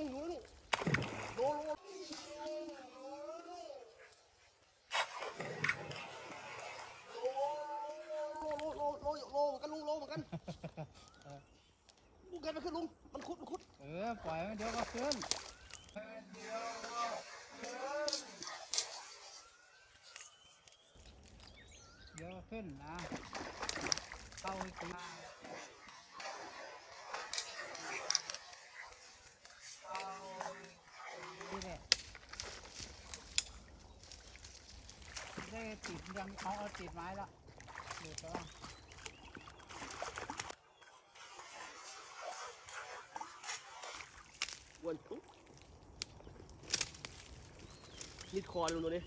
งอยู่นี่โลโลโลโลโลโลโลเหมือนกันลุงโลเหมือนกันลุงแกไปขึ้นลุงมันคุดมันคุดเออปล่อยมันเดี๋ยวก็ขึ้นเดี๋ยวก็ขึ้นนะเข้าอีกทีนี่แหละ ได้ติดยังเอาเอาติดไม้ละเดี๋ยวจะว่าวนปุ๊บมิดคอลุงตัวนี้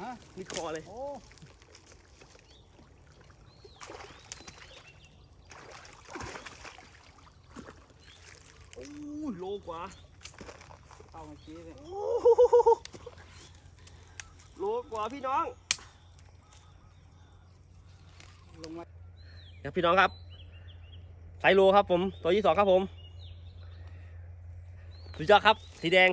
ฮะมิดคอเลย โอ้โอ้ยโลกว่าเข้าเมื่อกี้เลยโอ้โหโลกว่าพี่น้องลงมา ครับพี่น้องครับไซโลครับผม ตัวที่สองครับผม สุดยอดครับ สีแดง